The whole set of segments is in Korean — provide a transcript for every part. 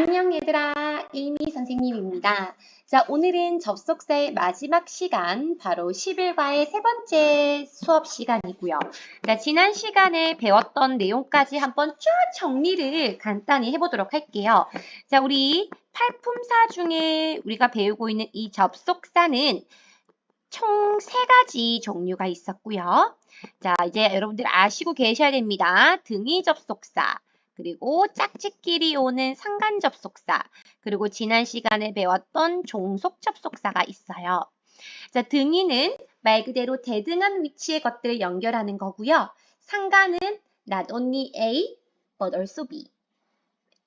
안녕 얘들아, 이미 선생님입니다. 자, 오늘은 접속사의 마지막 시간, 바로 10일과의 세 번째 수업 시간이고요. 자, 지난 시간에 배웠던 내용까지 한번 쭉 정리를 간단히 해보도록 할게요. 자, 우리 팔품사 중에 우리가 배우고 있는 이 접속사는 총 세 가지 종류가 있었고요. 자, 이제 여러분들 아시고 계셔야 됩니다. 등위 접속사, 그리고 짝짓끼리 오는 상간 접속사, 그리고 지난 시간에 배웠던 종속 접속사가 있어요. 자, 등위는 말 그대로 대등한 위치의 것들을 연결하는 거고요. 상간은 not only A, but also B.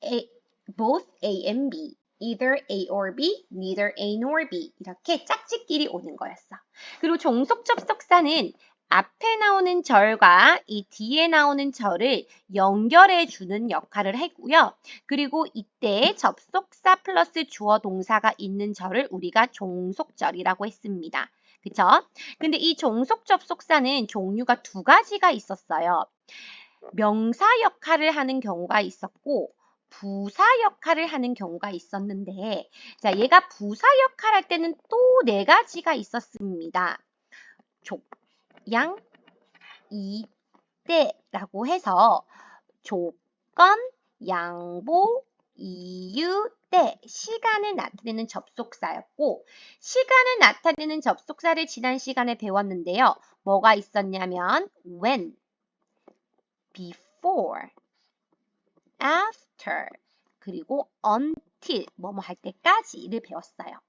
A, both A and B. either A or B, neither A nor B. 이렇게 짝짓끼리 오는 거였어. 그리고 종속 접속사는 앞에 나오는 절과 이 뒤에 나오는 절을 연결해 주는 역할을 했고요. 그리고 이때 접속사 플러스 주어 동사가 있는 절을 우리가 종속절이라고 했습니다. 그쵸? 근데 이 종속 접속사는 종류가 두 가지가 있었어요. 명사 역할을 하는 경우가 있었고 부사 역할을 하는 경우가 있었는데 자 얘가 부사 역할 할 때는 또 네 가지가 있었습니다. 족, 양, 이 때라고 해서 조건, 양보, 이유, 때 시간을 나타내는 접속사였고 시간을 나타내는 접속사를 지난 시간에 배웠는데요. 뭐가 있었냐면 when, before, after, 그리고 until 뭐뭐 할 때까지를 배웠어요.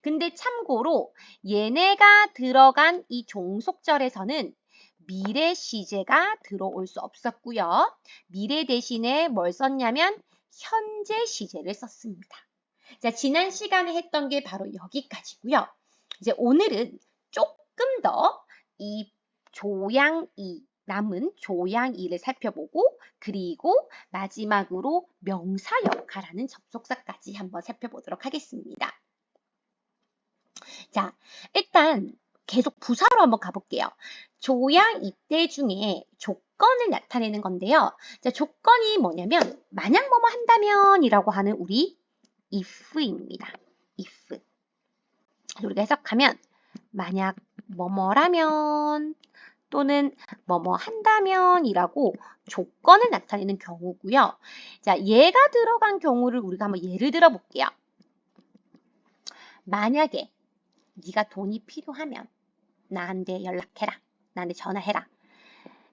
근데 참고로 얘네가 들어간 이 종속절에서는 미래 시제가 들어올 수 없었고요. 미래 대신에 뭘 썼냐면 현재 시제를 썼습니다. 자, 지난 시간에 했던 게 바로 여기까지고요. 이제 오늘은 조금 더 이 조양 이 남은 조양이를 살펴보고 그리고 마지막으로 명사 역할하는 접속사까지 한번 살펴보도록 하겠습니다. 자, 일단 계속 부사로 한번 가볼게요. 조양 이때 중에 조건을 나타내는 건데요. 자, 조건이 뭐냐면 만약 뭐뭐 한다면 이라고 하는 우리 if입니다. if. 우리가 해석하면 만약 뭐뭐라면 또는 뭐뭐 한다면 이라고 조건을 나타내는 경우고요. 자, 얘가 들어간 경우를 우리가 한번 예를 들어 볼게요. 만약에 네가 돈이 필요하면 나한테 연락해라. 나한테 전화해라.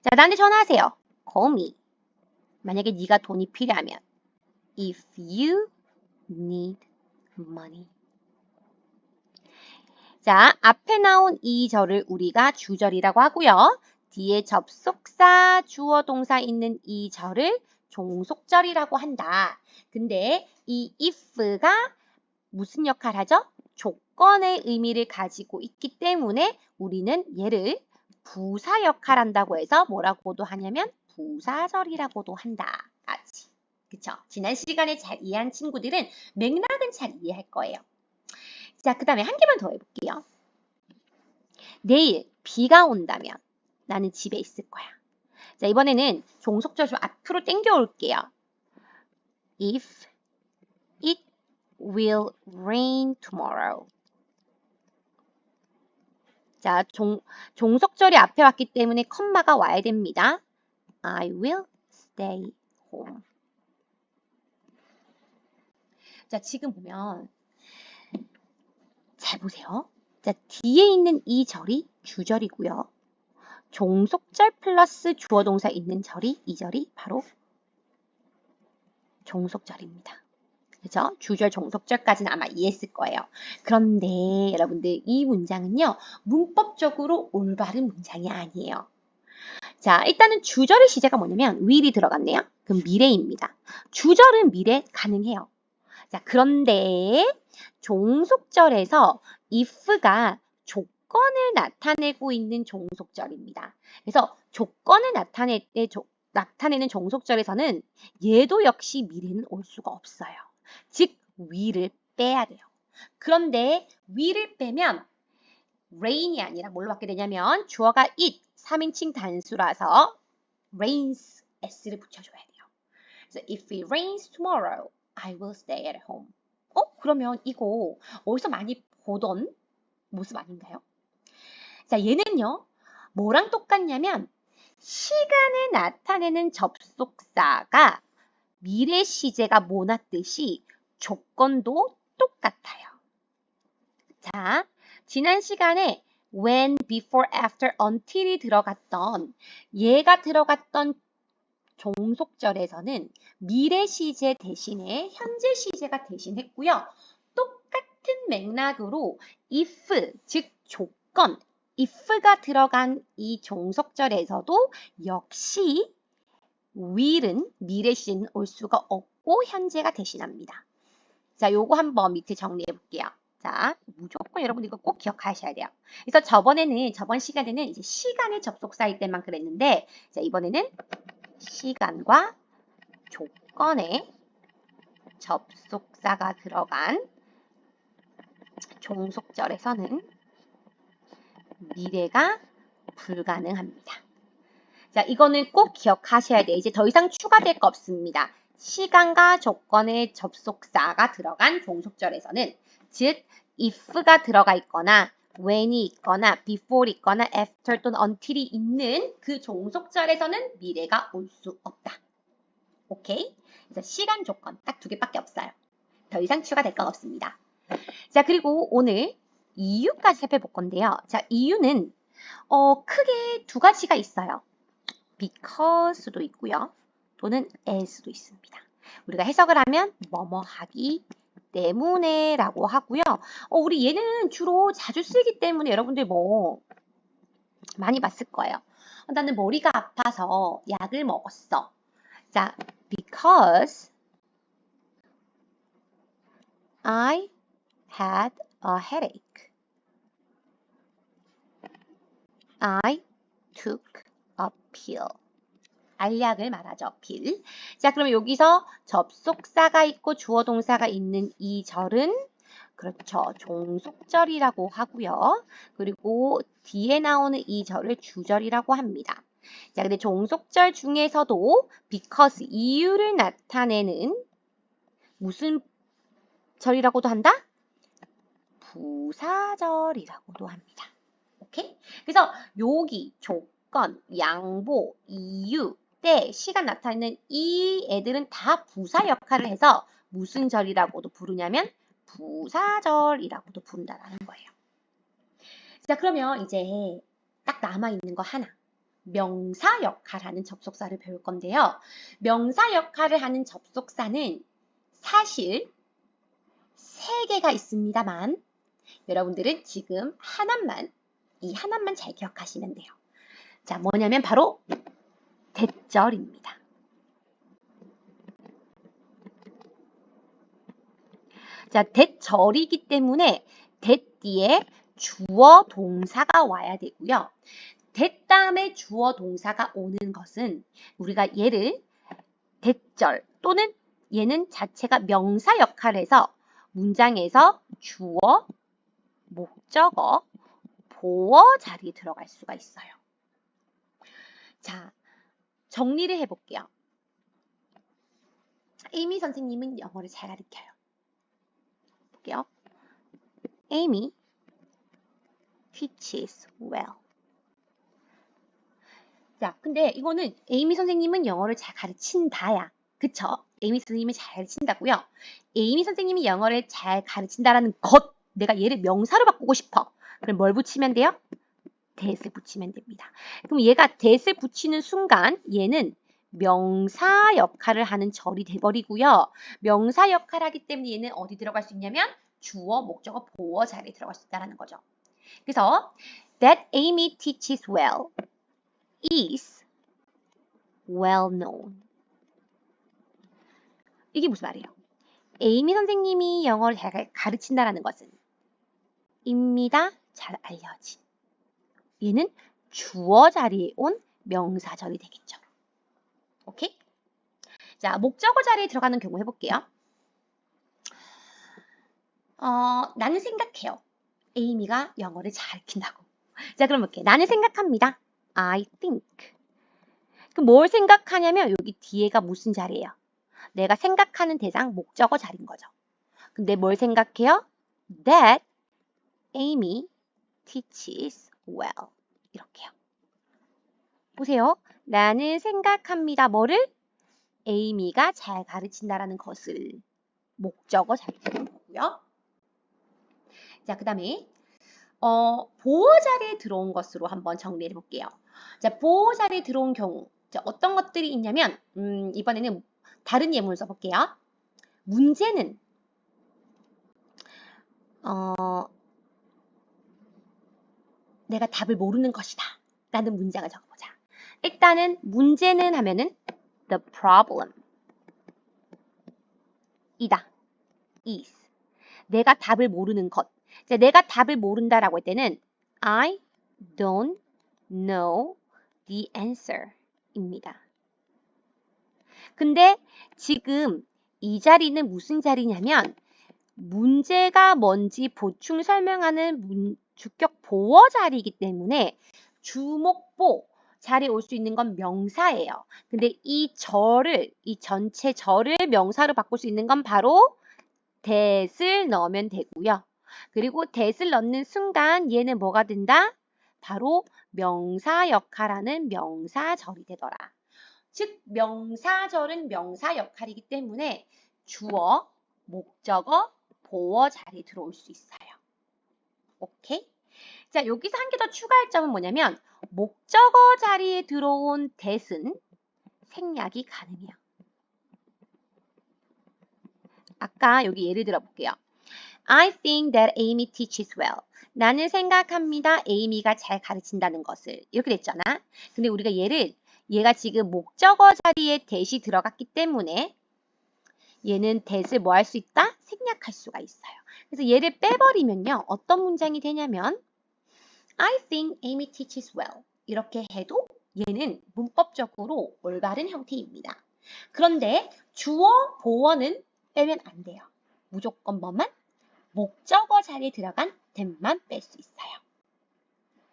자, 나한테 전화하세요. Call me. 만약에 네가 돈이 필요하면 if you need money. 자, 앞에 나온 이 절을 우리가 주절이라고 하고요. 뒤에 접속사, 주어 동사 있는 이 절을 종속절이라고 한다. 근데 이 if가 무슨 역할 하죠? 조건의 의미를 가지고 있기 때문에 우리는 얘를 부사 역할 한다고 해서 뭐라고도 하냐면 부사절이라고도 한다. 그쵸? 지난 시간에 잘 이해한 친구들은 맥락은 잘 이해할 거예요. 자, 그 다음에 한 개만 더 해볼게요. 내일 비가 온다면 나는 집에 있을 거야. 자, 이번에는 종속절 좀 앞으로 당겨 올게요. If it will rain tomorrow. 자, 종, 종속절이 앞에 왔기 때문에 컴마가 와야 됩니다. I will stay home. 자, 지금 보면 잘 보세요. 자, 뒤에 있는 이 절이 주절이고요. 종속절 플러스 주어 동사 있는 절이 이 절이 바로 종속절입니다. 그죠? 주절 종속절까지는 아마 이해했을 거예요. 그런데 여러분들 이 문장은요. 문법적으로 올바른 문장이 아니에요. 자, 일단은 주절의 시제가 뭐냐면 will이 들어갔네요. 그럼 미래입니다. 주절은 미래 가능해요. 자, 그런데 종속절에서 if가 조건을 나타내고 있는 종속절입니다. 그래서 조건을 조, 나타내는 종속절에서는 얘도 역시 미래는 올 수가 없어요. 즉 위를 빼야 돼요. 그런데 위를 빼면 rain이 아니라 뭘로 받게 되냐면 주어가 it 3인칭 단수라서 rains s를 붙여줘야 돼요. 그래서 if it rains tomorrow, I will stay at home. 어? 그러면 이거 어디서 많이 보던 모습 아닌가요? 자, 얘는요. 뭐랑 똑같냐면 시간을 나타내는 접속사가 미래 시제가 모났듯이 조건도 똑같아요. 자, 지난 시간에 when, before, after, until이 들어갔던 얘가 들어갔던 종속절에서는 미래 시제 대신에 현재 시제가 대신했고요. 똑같은 맥락으로 if, 즉 조건, if가 들어간 이 종속절에서도 역시 will은 미래 시제는 올 수가 없고 현재가 대신합니다. 자, 요거 한번 밑에 정리해 볼게요. 자, 무조건 여러분 이거 꼭 기억하셔야 돼요. 그래서 저번에는, 저번 시간에는 이제 시간의 접속사일 때만 그랬는데, 자, 이번에는 시간과 조건의 접속사가 들어간 종속절에서는 미래가 불가능합니다. 자, 이거는 꼭 기억하셔야 돼요. 이제 더 이상 추가될 거 없습니다. 시간과 조건의 접속사가 들어간 종속절에서는 즉 if가 들어가 있거나 when이 있거나 before 있거나 after 또는 until이 있는 그 종속절에서는 미래가 올 수 없다. 오케이? 그래서 시간 조건 딱 두 개밖에 없어요. 더 이상 추가될 건 없습니다. 자, 그리고 오늘 이유까지 살펴볼 건데요. 자, 이유는 어, 크게 두 가지가 있어요. because도 있고요. 또는 as도 있습니다. 우리가 해석을 하면 뭐뭐 하기 때문에 라고 하고요. 어, 우리 얘는 주로 자주 쓰기 때문에 여러분들 뭐 많이 봤을 거예요. 어, 나는 머리가 아파서 약을 먹었어. 자, because I had a headache. I took a pill. 알약을 말하죠. 필. 자, 그러면 여기서 접속사가 있고 주어 동사가 있는 이 절은 그렇죠. 종속절이라고 하고요. 그리고 뒤에 나오는 이 절을 주절이라고 합니다. 자, 근데 종속절 중에서도 because 이유를 나타내는 무슨 절이라고도 한다? 부사절이라고도 합니다. 오케이? 그래서 여기 조건, 양보, 이유, 때 시간 나타내는 이 애들은 다 부사 역할을 해서 무슨 절이라고도 부르냐면 부사절이라고도 부른다는 거예요. 자, 그러면 이제 딱 남아있는 거 하나. 명사 역할 하는 접속사를 배울 건데요. 명사 역할을 하는 접속사는 사실 세 개가 있습니다만 여러분들은 지금 하나만, 이 하나만 잘 기억하시면 돼요. 자, 뭐냐면 바로 대절입니다. 자, 대절이기 때문에 대 뒤에 주어 동사가 와야 되고요. 대 다음에 주어 동사가 오는 것은 우리가 얘를 대절 또는 얘는 자체가 명사 역할을 해서 문장에서 주어, 목적어, 보어 자리에 들어갈 수가 있어요. 자, 정리를 해볼게요. 에이미 선생님은 영어를 잘 가르쳐요. 볼게요. Amy teaches well. 자, 근데 이거는 에이미 선생님은 영어를 잘 가르친다야. 그쵸? 에이미 선생님이 잘 가르친다고요. 에이미 선생님이 영어를 잘 가르친다라는 것, 내가 얘를 명사로 바꾸고 싶어. 그럼 뭘 붙이면 돼요? That을 붙이면 됩니다. 그럼 얘가 that을 붙이는 순간 얘는 명사 역할을 하는 절이 돼버리고요. 명사 역할을 하기 때문에 얘는 어디 들어갈 수 있냐면 주어, 목적어, 보어 자리에 들어갈 수 있다는 거죠. 그래서 that Amy teaches well is well known. 이게 무슨 말이에요? 에이미 선생님이 영어를 잘 가르친다라는 것은 입니다. 잘 알려진. 얘는 주어 자리에 온 명사절이 되겠죠. 오케이? 자, 목적어 자리에 들어가는 경우 해볼게요. 어, 나는 생각해요. 에이미가 영어를 잘 킨다고. 자, 그럼 볼게요. 나는 생각합니다. I think. 그 뭘 생각하냐면 여기 뒤에가 무슨 자리예요? 내가 생각하는 대상 목적어 자리인 거죠. 근데 뭘 생각해요? That Amy teaches well. 이렇게요. 보세요. 나는 생각합니다. 뭐를? 에이미가 잘 가르친다라는 것을 목적어 자리인 거고요. 자, 그 다음에 어, 보호 자리에 들어온 것으로 한번 정리해 볼게요. 자, 보호 자리에 들어온 경우 자, 어떤 것들이 있냐면 음, 이번에는 다른 예문을 써볼게요. 문제는 어, 내가 답을 모르는 것이다. 라는 문장을 적어보자. 일단은 문제는 하면은 the problem 이다. is. 내가 답을 모르는 것. 자, 내가 답을 모른다라고 할 때는 I don't know the answer 입니다. 근데 지금 이 자리는 무슨 자리냐면 문제가 뭔지 보충 설명하는 문, 주격 보어 자리이기 때문에 주목보 자리에 올 수 있는 건 명사예요. 근데 이 절을, 이 전체 절을 명사로 바꿀 수 있는 건 바로 that을 넣으면 되고요. 그리고 that을 넣는 순간 얘는 뭐가 된다? 바로 명사 역할하는 명사절이 되더라. 즉 명사절은 명사 역할이기 때문에 주어, 목적어, 보어 자리에 들어올 수 있어요. 오케이? 자, 여기서 한 개 더 추가할 점은 뭐냐면 목적어 자리에 들어온 that은 생략이 가능해요. 아까 여기 예를 들어 볼게요. I think that Amy teaches well. 나는 생각합니다. 에이미가 잘 가르친다는 것을. 이렇게 됐잖아. 근데 우리가 얘를 얘가 지금 목적어 자리에 that이 들어갔기 때문에 얘는 that을 뭐 할 수 있다? 생략할 수가 있어요. 그래서 얘를 빼버리면요. 어떤 문장이 되냐면 I think Amy teaches well. 이렇게 해도 얘는 문법적으로 올바른 형태입니다. 그런데 주어, 보어는 빼면 안 돼요. 무조건 뭐만? 목적어 자리에 들어간 that만 뺄 수 있어요.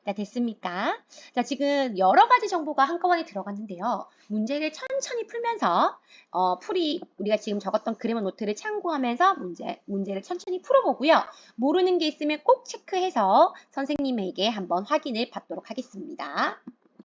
자, 됐습니까? 자, 지금 여러 가지 정보가 한꺼번에 들어갔는데요. 문제를 천천히 풀면서 어, 풀이 우리가 지금 적었던 그래머 노트를 참고하면서 문제, 문제를 천천히 풀어보고요. 모르는 게 있으면 꼭 체크해서 선생님에게 한번 확인을 받도록 하겠습니다.